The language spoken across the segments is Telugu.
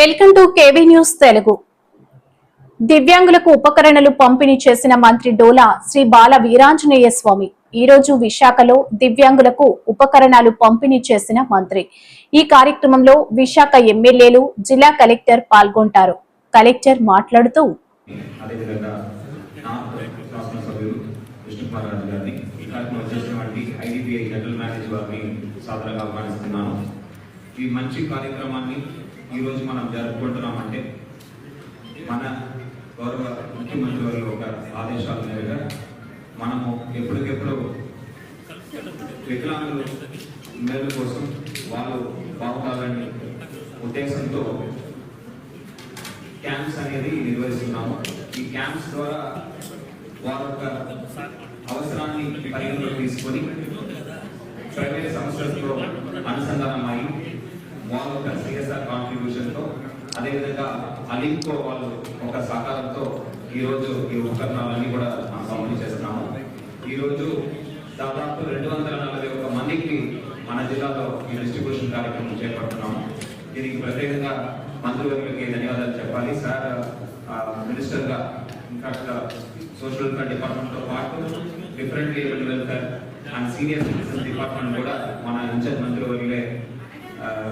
Welcome to KV news Telugu. దివ్యాంగులకు ఉపకరణలు పంపిణీ చేసిన మంత్రి డోలా శ్రీ బాల వీరాంజనేయ స్వామి. ఈ రోజు విశాఖలో దివ్యాంగులకు ఉపకరణాలు పంపిణీ చేసిన మంత్రి. ఈ కార్యక్రమంలో విశాఖ ఎమ్మెల్యేలు జిల్లా కలెక్టర్ పాల్గొంటారు. కలెక్టర్ మాట్లాడుతూ ఈ మంచి కార్యక్రమాన్ని ఈరోజు మనం జరుపుకుంటున్నామంటే మన గౌరవ ముఖ్యమంత్రి వారి ఒక ఆదేశాల మేరగా మనము ఎప్పటికెప్పుడు వికలాంగులు మేలు కోసం వాళ్ళు బాగుండాలని ఉద్దేశంతో క్యాంప్స్ అనేది నిర్వహిస్తున్నాము. ఈ క్యాంప్స్ ద్వారా వారి యొక్క అవసరాన్ని పరిగణలోకి తీసుకొని ప్రైవేట్ సంస్థలతో అనుసంధానం అయి మామూలుగా సిఎస్ఆర్ కాంట్రిబ్యూషన్తో అదేవిధంగా అలింకో వాళ్ళు ఒక సహకారంతో ఈరోజు ఈ ఉపకరణాలన్నీ కూడా మనం పంపిణీ చేస్తున్నాము. ఈరోజు దాదాపు రెండు వందల నలభై ఒక్క మందికి మన జిల్లాలో ఈ డిస్ట్రిబ్యూషన్ కార్యక్రమం చేపడుతున్నాము. దీనికి ప్రత్యేకంగా మంత్రివర్యులకి ధన్యవాదాలు చెప్పాలి. సార్ మినిస్టర్గా ఇంకా సోషల్ వెల్ఫేర్ డిపార్ట్మెంట్తో పాటు different able welfare and senior citizen department కూడా మన ఇన్ఛార్జ్ మంత్రివర్యులే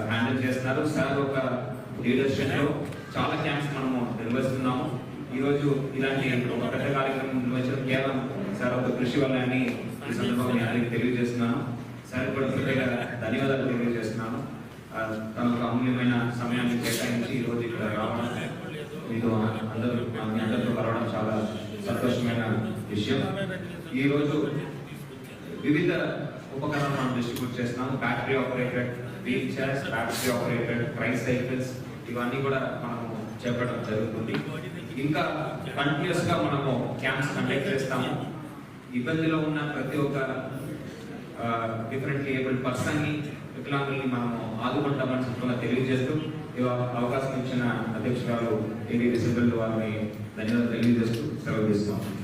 హ్యాండిల్ చేస్తున్నారు సార్ ఒక లీడర్షిప్లో చాలా క్యాంప్స్ మనము నిర్వహిస్తున్నాము. ఈ రోజు ఇలాంటి ఒక పెద్ద కార్యక్రమం నిర్వహించడం కేవలం సార్ ఒక కృషి వల్ల అని ఈ సందర్భంగా అందరికి తెలియజేస్తున్నాను. సార్ కూడా ధన్యవాదాలు తెలియజేస్తున్నాను. తన ఒక అమూల్యమైన సమయాన్ని కేటాయించి ఈ రోజు ఇక్కడ రావడం మీతో అందరూ మీ అందరితో కలవడం చాలా సంతోషమైన విషయం. ఈ రోజు వివిధ ఉపకరణాలు మనం డిస్ట్రిబ్యూట్ చేస్తున్నాము. Battery operated wheelchairs battery operated tricycles ఇవన్నీ కూడా మనము చేపట్టడం జరుగుతుంది. ఇంకా కంటిన్యూస్గా మనము క్యాంప్స్ కండక్ట్ చేస్తాము. ఇబ్బందిలో ఉన్న ప్రతి ఒక్క డిఫరెంట్ ఏబుల్ పర్సన్ని వికలాంగుల్ని మనము ఆదుకుంటామని సందర్భంగా తెలియజేస్తూ అవకాశం ఇచ్చిన అధ్యక్షురాలు ఏవి డిసెంబర్ వారిని ధన్యవాదాలు తెలియజేస్తూ సెలవు తీసుకున్నాం